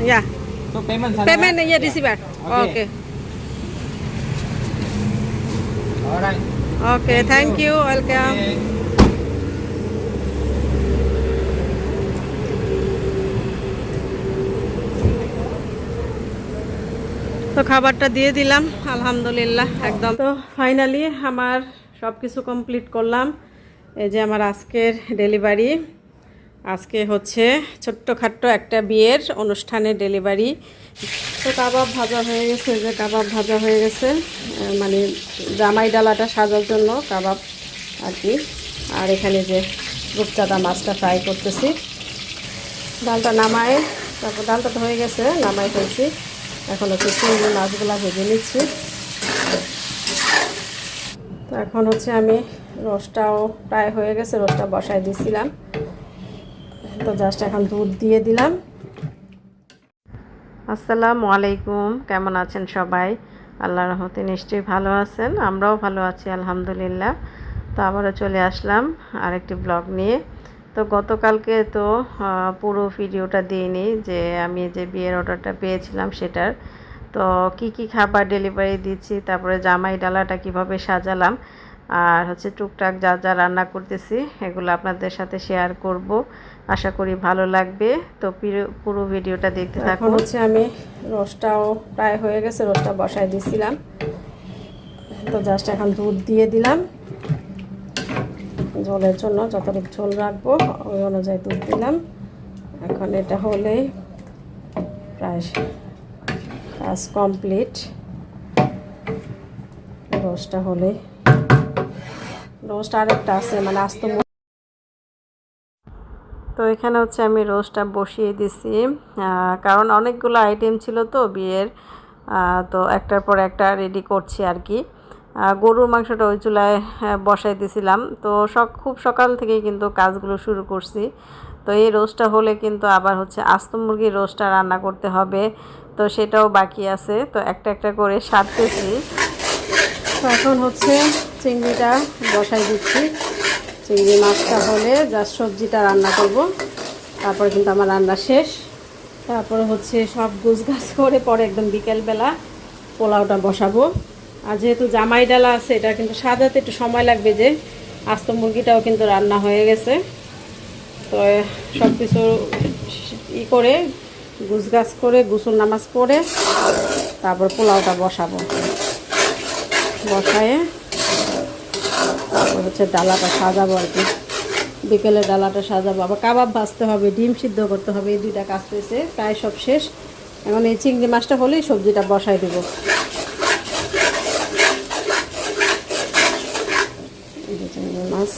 Yeah. So payment. Payment yeah, yeah receiver. Okay. Okay. Alright. Okay, thank thank you. you. Welcome. Okay. তো খাবারটা দিয়ে দিলাম আলহামদুলিল্লাহ একদম তো ফাইনালি আমার সব কিছু কমপ্লিট করলাম এই যে আমার আজকের ডেলিভারি আজকে হচ্ছে ছোট্টখাট্ট একটা বিয়ের অনুষ্ঠানে ডেলিভারি। তো কাবাব ভাজা হয়ে গেছে যে কাবাব ভাজা হয়ে গেছে মানে জামাই ডালাটা সাজার জন্য কাবাব আর কি। আর এখানে যে রূপচাঁদা মাছটা ফ্রাই করতেছি। ডালটা নামায়, তারপর ডালটা তো হয়ে গেছে নামাই ফেলছি। এখন হচ্ছে চিংড়ি মাছগুলো ভেজে নিচ্ছি। তো এখন হচ্ছে আমি রসটাও প্রায় হয়ে গেছে, রসটা বসায় দিয়েছিলাম তো জাস্ট এখন দুধ দিয়ে দিলাম। আসসালামু আলাইকুম, কেমন আছেন সবাই? আল্লাহ রহমতে নিশ্চয়ই ভালো আছেন, আমরাও ভালো আছি, আলহামদুলিল্লাহ। তো আবারও চলে আসলাম আরেকটি ব্লগ নিয়ে। তো গতকালকে তো পুরো ভিডিওটা দিইনি যে আমি যে বিয়ের অর্ডারটা পেয়েছিলাম সেটার। তো কি কি খাবার ডেলিভারি দিচ্ছি, তারপরে জামাই ডালাটা কীভাবে সাজালাম, আর হচ্ছে টুকটাক যা যা রান্না করতেছি, এগুলো আপনাদের সাথে শেয়ার করব। আশা করি ভালো লাগবে। তো পিরো- ভিডিওটা দেখতে থাকুন। হচ্ছে আমি রসটাও প্রায় হয়ে গেছে রসটা বসায় দিয়েছিলাম তো জাস্ট এখন দুধ দিয়ে দিলাম। ঝোলের জন্য যতটুকু ঝোল রাখব ওই অনুযায়ী দুধ দিলাম। এখন এটা হলেই প্রায় কাজ কমপ্লিট। রোস্টটা হলেই রোস্ট আরেকটা আছে মানে আস্ত তো এখানে হচ্ছে আমি রোস্টটা বসিয়ে দিছি। কারণ অনেকগুলো আইটেম ছিল তো বিয়ের। তো একটার পর একটা রেডি করছি আর কি গরুর মাংসটা ওই চুলায় বসাই দিছিলাম। তো সব খুব সকাল থেকেই কিন্তু কাজগুলো শুরু করছি। তো এই রোস্টটা হলে কিন্তু আবার হচ্ছে আস্ত মুরগির রোস্টটা রান্না করতে হবে। তো সেটাও বাকি আছে। তো একটা একটা করে সারতেছি। তো এখন হচ্ছে চিংড়িটা বসাই দিচ্ছি। চিংড়ি মাছটা হলে জাস্ট সবজিটা রান্না করব। তারপরে কিন্তু আমার রান্না শেষ। তারপরে হচ্ছে সব গুছ করে পরে একদম বিকেলবেলা পোলাওটা বসাবো। আর যেহেতু জামাই ডালা আছে, এটা কিন্তু সাজাতে একটু সময় লাগবে যে, আস্ত মুরগিটাও কিন্তু রান্না হয়ে গেছে। তো সব কিছু ই করে গাছ করে, গুসুল নামাজ পড়ে, তারপর পোলাওটা বসাবো। বসায়ে তারপর হচ্ছে ডালাটা সাজাবো আর কি। বিকেলে ডালাটা সাজাবো। আবার কাবাব ভাজতে হবে, ডিম সিদ্ধ করতে হবে, এই দুইটা কাজ রয়েছে প্রায় সব শেষ। এখন এই চিংড়ি মাছটা হলেই সবজিটা বসাই দেবো এই যে চিংড়ি মাছ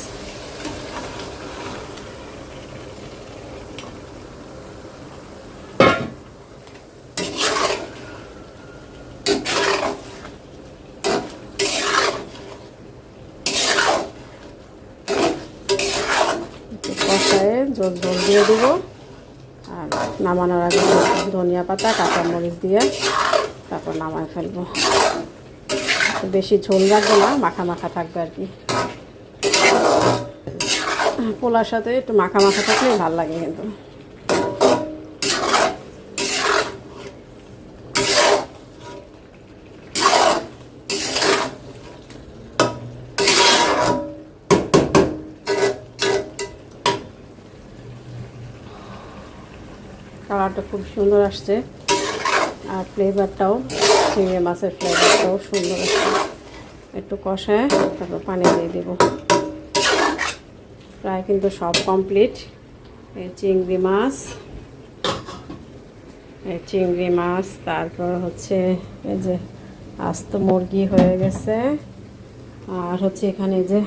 একটু কষায়ে জল জল দিয়ে দেবো। আর নামানোর আগে ধনিয়া পাতা, কাঁচামরিচ দিয়ে তারপর নামায় ফেলব। বেশি ঝোল রাখব না, মাখা মাখা থাকবে আর কি। পোলার সাথে একটু মাখা মাখা থাকলেই ভালো লাগে কিন্তু। কালারটা খুব সুন্দর আসছে। আর ফ্লেভারটাও চিংড়ি মাছের ফ্লেভারটাও সুন্দর আসছে। একটু কষায়, তারপর পানি দিয়ে দেবো। প্রায় কিন্তু সব কমপ্লিট এই চিংড়ি মাছ, এই চিংড়ি মাছ, তারপর হচ্ছে এই যে আস্ত মুরগি হয়ে গেছে। আর হচ্ছে এখানে যে,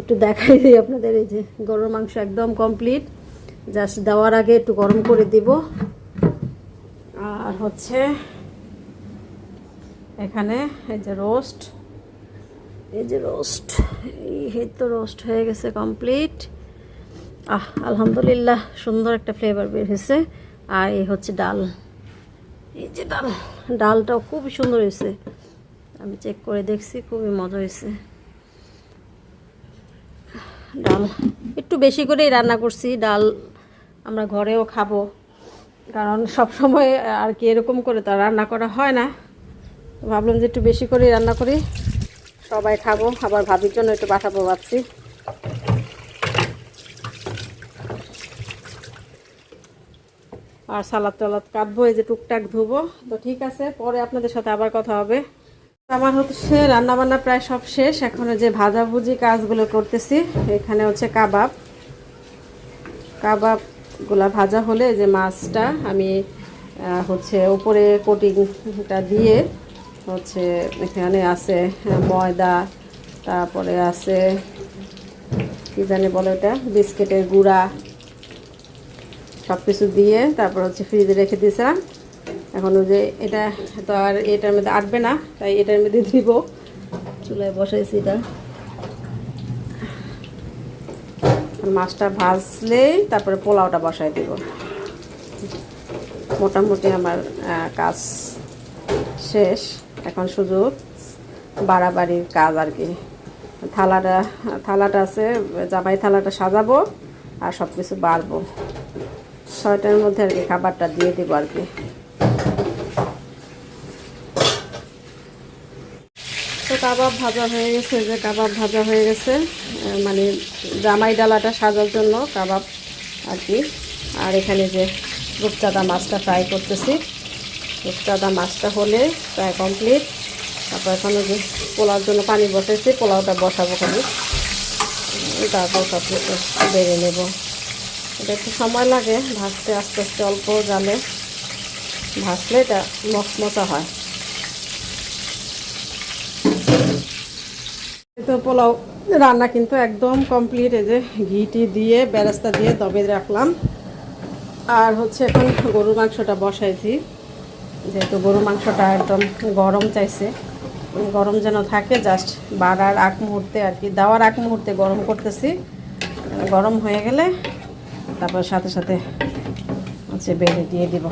একটু দেখাই দিই আপনাদের, এই যে গরুর মাংস একদম কমপ্লিট জাস্ট দেওয়ার আগে একটু গরম করে দিব। আর হচ্ছে এখানে এই যে রোস্ট এই যে রোস্ট এই তো রোস্ট হয়ে গেছে কমপ্লিট আহ, আলহামদুলিল্লাহ, সুন্দর একটা ফ্লেভার বের হয়েছে। আর এই হচ্ছে ডাল। এই যে ডাল। ডালটাও খুবই সুন্দর হয়েছে। আমি চেক করে দেখছি, খুবই মজা হয়েছে। ডাল। একটু বেশি করেই রান্না করছি। ডাল আমরা ঘরেও খাব। কারণ সব সময় আর কি এরকম করে তো রান্না করা হয় না। ভাবলাম যে একটু বেশি করে রান্না করি। সবাই খাব, আবার ভাবির জন্য একটু পাঠাবো ভাবছি। আর সালাদ টালাদ কাটবো, এই যে টুকটাক ধুবো। তো ঠিক আছে, পরে আপনাদের সাথে আবার কথা হবে। আমার হচ্ছে রান্নাবান্না প্রায় সব শেষ। এখন যে ভাজাভুজি কাজগুলো করতেছি, এখানে হচ্ছে কাবাব। কাবাব কাবাবগুলা ভাজা হলে যে মাছটা আমি হচ্ছে উপরে কোটিংটা দিয়ে হচ্ছে এখানে আছে ময়দা, তারপরে আছে, কী জানি বলে ওটা, বিস্কিটের গুঁড়া সব কিছু দিয়ে তারপর হচ্ছে ফ্রিজে রেখে দিয়েছিলাম। এখন যে এটা তো আর এটার মধ্যে আটবে না, তাই এটার মধ্যে দিব। চুলায় বসাইছি এটা আর মাছটা ভাজলেই তারপরে পোলাওটা বসাই দিব। মোটামুটি আমার কাজ শেষ। এখন শুধু বাড়াবাড়ির কাজ আর কি। থালাটা থালাটা আছে, জামাই থালাটা সাজাবো আর সব কিছু বাড়বো। ছয়টার মধ্যে আর কি খাবারটা দিয়ে দেবো আর কি। কাবাব ভাজা হয়ে গেছে যে কাবাব ভাজা হয়ে গেছে মানে জামাই ডালাটা সাজার জন্য কাবাব আর কি। আর এখানে যে রূপচাঁদা মাছটা ফ্রাই করতেছি। রূপচাঁদা মাছটা হলে প্রায় কমপ্লিট তারপর এখানে যে পোলাওর জন্য পানি বসাইছি, পোলাওটা বসাবো খালি। তারপর সব কিছু বেড়ে নেব। এটা একটু সময় লাগে, ভাজতে আস্তে আস্তে অল্প জালে ভাজলে এটা মচমচা হয়। তো পোলাও রান্না কিন্তু একদম কমপ্লিট এই যে ঘিটি দিয়ে বেরাস্তা দিয়ে দবে রাখলাম। আর হচ্ছে এখন গরুর মাংসটা বসাইছি। যেহেতু গরুর মাংসটা একদম গরম চাইছে, গরম যেন থাকে জাস্ট বাড়ার আগ মুহূর্তে আর কি, দেওয়ার আগ মুহূর্তে গরম করতেছি। গরম হয়ে গেলে তারপর সাথে সাথে হচ্ছে বেড়ে দিয়ে দিব।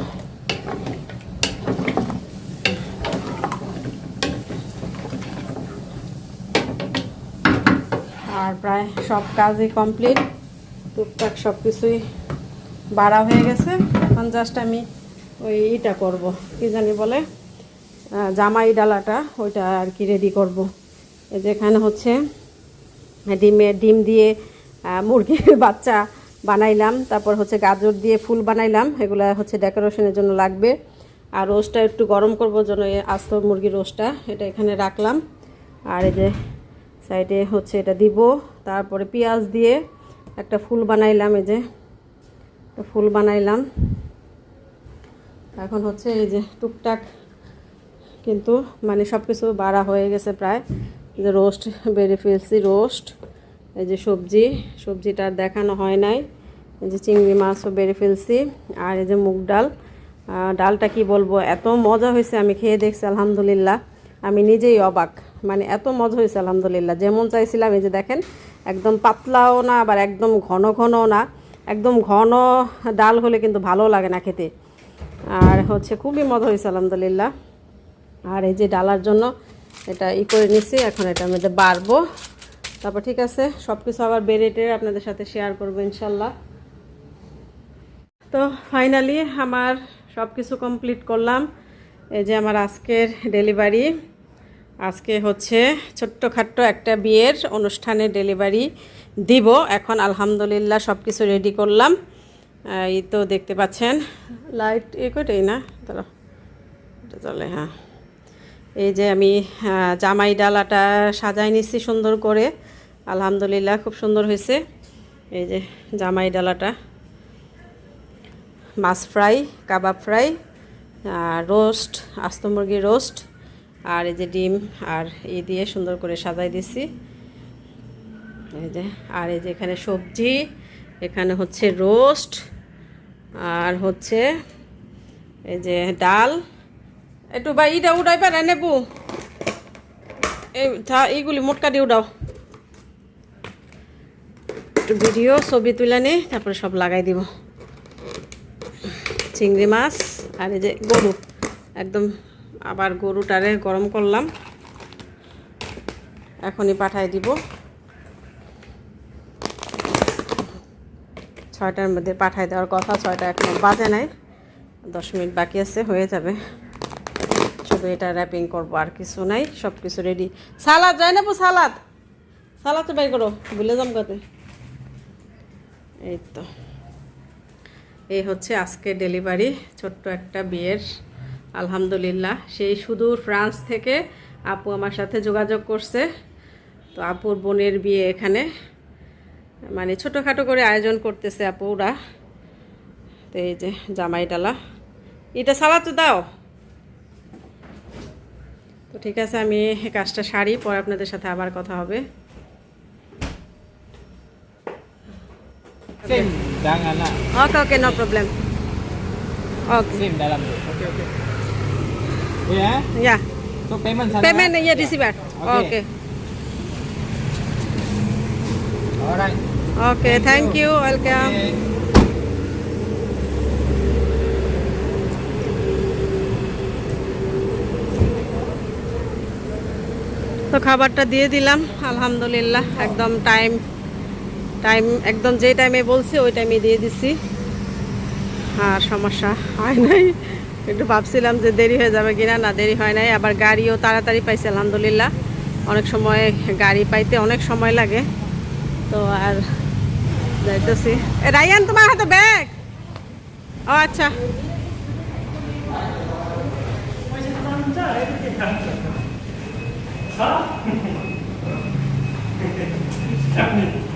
আর প্রায় সব কাজই কমপ্লিট। টুকটাক সব কিছুই বাড়া হয়ে গেছে। এখন জাস্ট আমি ওই ইটা করব, কি জানি বলে জামাই ডালাটা, ওইটা আর কি রেডি করব। যেখানে হচ্ছে ডিমে, ডিম দিয়ে মুরগির বাচ্চা বানাইলাম। তারপর হচ্ছে গাজর দিয়ে ফুল বানাইলাম। এগুলো হচ্ছে ডেকোরেশনের জন্য লাগবে। আর রোস্টটা একটু গরম করব জন্য আস্ত মুরগির রোস্টটা এটা এখানে রাখলাম। আর এই যে সাইডে হচ্ছে এটা দিব। তারপরে পেঁয়াজ দিয়ে একটা ফুল বানাইলাম, এই যে ফুল বানাইলাম। এখন হচ্ছে এই যে টুকটাক কিন্তু মানে সব কিছু বাড়া হয়ে গেছে প্রায়। যে রোস্ট বেড়ে ফেলছি, রোস্ট। এই যে সবজি, সবজিটা দেখানো হয় নাই। এই যে চিংড়ি মাছও বেড়ে ফেলছি আর এই যে মুগ ডাল। ডালটা কি বলব, এত মজা হয়েছে, আমি খেয়ে দেখছি, আলহামদুলিল্লাহ। আমি নিজেই অবাক। মানে এত মজা হয়েছে, আলহামদুলিল্লাহ। যেমন চাইছিলাম, এই যে দেখেন, একদম পাতলাও না, আবার একদম ঘন ঘনও না। একদম ঘন ডাল হলে কিন্তু ভালো লাগে না খেতে। আর হচ্ছে খুবই মজা হয়েছে, আলহামদুলিল্লাহ। আর এই যে ডালার জন্য এটা ই করে নিচ্ছি এখন এটা মধ্যে বাড়বো। তারপর ঠিক আছে সব কিছু আবার বেড়ে টেরে আপনাদের সাথে শেয়ার করব, ইনশাল্লাহ। তো ফাইনালি আমার সব কিছু কমপ্লিট করলাম। এই যে আমার আজকের ডেলিভারি আজকে হচ্ছে ছোট্টখাট্ট একটা বিয়ের অনুষ্ঠানে ডেলিভারি দিব। এখন আলহামদুলিল্লাহ সব কিছু রেডি করলাম এই তো দেখতে পাচ্ছেন লাইট এ কটাই না? এটা চলে হ্যাঁ। এই যে আমি জামাই ডালাটা সাজাই নিচ্ছি সুন্দর করে। আলহামদুলিল্লাহ খুব সুন্দর হয়েছে। এই যে জামাই ডালাটা। মাছ ফ্রাই, কাবাব ফ্রাই রোস্ট আস্ত রোস্ট আর এই যে ডিম আর এই দিয়ে সুন্দর করে সাজাই দিছি। এই যে, আর এই যে এখানে সবজি, এখানে হচ্ছে রোস্ট, আর হচ্ছে এই যে ডাল। একটু বা ইটা উঠাই পারে নেবু। এই এইগুলি মোটকা দিয়ে উঠাও। একটু ভিডিও, ছবি তুলে নি, তারপরে সব লাগাই দিব। চিংড়ি মাছ, আর এই যে গরু, একদম আবার গরুটারে গরম করলাম। এখনই পাঠাই দিব। ছয়টার মধ্যে পাঠাই দেওয়ার কথা, ছয়টা এখনও বাজে নাই। দশ মিনিট বাকি আছে, হয়ে যাবে। শুধু এটা র্যাপিং করব, আর কিছু নাই সব কিছু রেডি সালাদ যাই না সালাদ! সালাদ তো বের করো, ভুলে যাম কত এই তো। এই হচ্ছে আজকে ডেলিভারি ছোট্ট একটা বিয়ের আলহামদুলিল্লাহ। সেই সুদূর ফ্রান্স থেকে আপু আমার সাথে যোগাযোগ করছে। তো আপুর বোনের বিয়ে এখানে। মানে ছোটোখাটো করে আয়োজন করতেছে আপুরা তো এই যে জামাই ডালা। এটা সালাদ তো দাও। তো ঠিক আছে আমি কাজটা সারি পরে আপনাদের সাথে আবার কথা হবে. Okay okay no. Problem okay Same Okay okay. Ya. Yeah So payment sana. Payment ইয়ে receiver Okay. Okay Alright. Okay thank you welcome Okay. তো খাবারটা দিয়ে দিলাম আলহামদুলিল্লাহ একদম টাইম টাইম একদম যে টাইমে বলছে ওই টাইমে দিয়ে দিছি আর সমস্যা হয় নাই একটু ভাবছিলাম যে দেরি হয়ে যাবে কিনা, না দেরি হয় নাই। আবার গাড়িও তাড়াতাড়ি পাইছে, আলহামদুলিল্লাহ। অনেক সময় গাড়ি পাইতে অনেক সময় লাগে। তো আর যাইতেছি। রায়ান, তোমার হাতে ব্যাগ? ও আচ্ছা। 자?